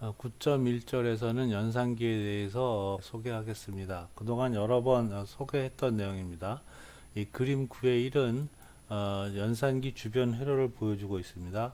9.1절에서는 연산기에 대해서 소개하겠습니다. 그동안 여러 번 어, 소개했던 내용입니다. 이 그림 9의 1은 어, 연산기 주변 회로를 보여주고 있습니다.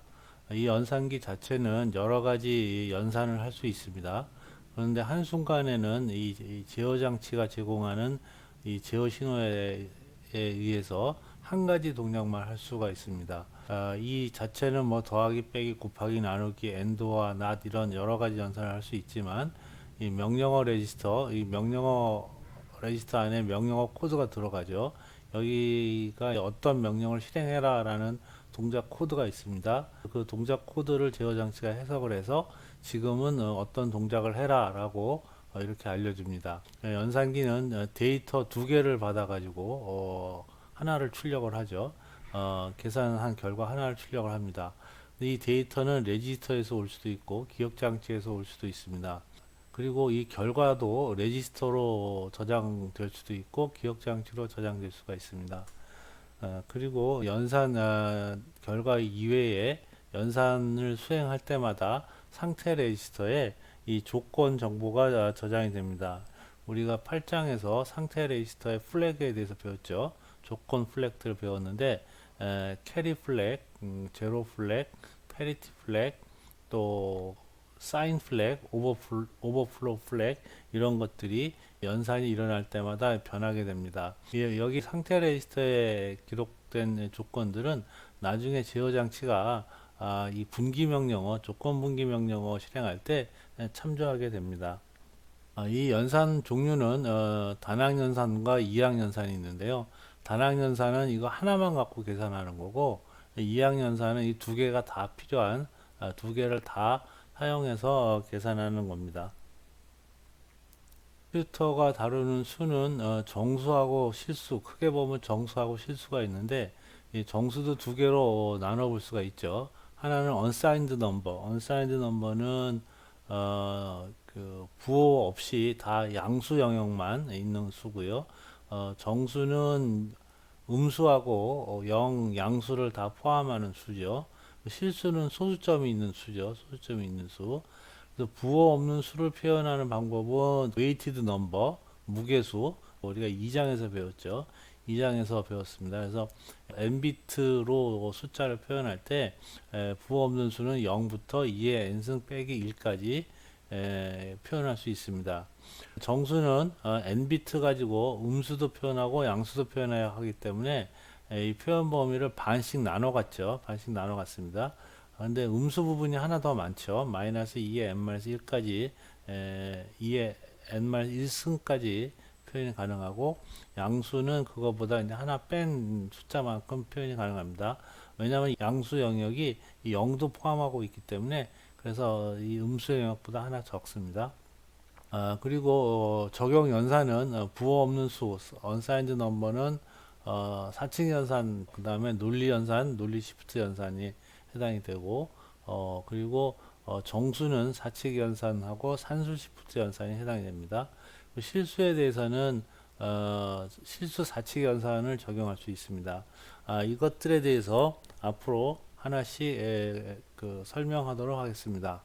이 연산기 자체는 여러 가지 연산을 할 수 있습니다. 그런데 한순간에는 이, 이 제어 장치가 제공하는 이 제어 신호에 의해서 한 가지 동작만 할 수가 있습니다. 아, 이 자체는 뭐 더하기, 빼기, 곱하기, 나누기, 엔도와 낫 이런 여러 가지 연산을 할 수 있지만 이 명령어 레지스터, 이 명령어 레지스터 안에 명령어 코드가 들어가죠. 여기가 어떤 명령을 실행해라 라는 동작 코드가 있습니다. 그 동작 코드를 제어 장치가 해석을 해서 지금은 어, 어떤 동작을 해라 라고 어, 이렇게 알려줍니다. 어, 연산기는 어, 데이터 두 개를 받아가지고 어, 하나를 출력을 하죠. 어, 계산한 결과 하나를 출력을 합니다. 이 데이터는 레지스터에서 올 수도 있고 기억 장치에서 올 수도 있습니다. 그리고 이 결과도 레지스터로 저장될 수도 있고 기억 장치로 저장될 수가 있습니다. 어, 그리고 연산 어, 결과 이외에 연산을 수행할 때마다 상태 레지스터에 이 조건 정보가 어, 저장이 됩니다. 우리가 8장에서 상태 레지스터의 플래그에 대해서 배웠죠. 조건 플래그를 배웠는데 에, 캐리 플래그, 음, 제로 플래그, 페리티 플래그, 또 사인 플래그, 오버플, 오버플로 플래그 이런 것들이 연산이 일어날 때마다 변하게 됩니다. 예, 여기 상태 레지스터에 기록된 조건들은 나중에 제어 장치가 아, 이 분기 명령어, 조건 분기 명령어 실행할 때 참조하게 됩니다. 아, 이 연산 종류는 어, 단항 연산과 이항 연산이 있는데요. 단항 연산은 이거 하나만 갖고 계산하는 거고 이항 연산은 이 두 개가 다 필요한 아, 두 개를 다 사용해서 어, 계산하는 겁니다. 컴퓨터가 다루는 수는 어, 정수하고 실수, 크게 보면 정수하고 실수가 있는데 이 정수도 두 개로 나눠 볼 수가 있죠. 하나는 unsigned number, unsigned number는 어, 그 부호 없이 다 양수 영역만 있는 수고요. 어, 정수는 음수하고 어, 영, 양수를 다 포함하는 수죠. 실수는 소수점이 있는 수죠. 소수점이 있는 수. 그래서 부호 없는 수를 표현하는 방법은 weighted number, 무게수. 우리가 2장에서 배웠죠. 2장에서 배웠습니다. 그래서 n비트로 숫자를 표현할 때 에, 부호 없는 수는 0부터 2의 n승 빼기 1까지 에, 표현할 수 있습니다. 정수는 어, n비트 가지고 음수도 표현하고 양수도 표현해야 하기 때문에 에, 이 표현 범위를 반씩 나눠 갔죠. 반씩 나눠 갔습니다. 근데 음수 부분이 하나 더 많죠. 마이너스 2의 n-1까지, 2의 n-1승까지 표현이 가능하고, 양수는 그거보다 이제 하나 뺀 숫자만큼 표현이 가능합니다. 왜냐하면 양수 영역이 이 0도 포함하고 있기 때문에, 그래서 이 음수 영역보다 하나 적습니다. 아, 그리고 어, 적용 연산은 어, 부호 없는 수, unsigned number는 어, 사칙 연산, 그 다음에 논리 연산, 논리 시프트 연산이 해당이 되고 어 그리고 어 정수는 사칙 연산하고 산술 시프트 연산이 해당이 됩니다. 실수에 대해서는 어 실수 사칙 연산을 적용할 수 있습니다. 아, 이것들에 대해서 앞으로 하나씩 에, 그 설명하도록 하겠습니다.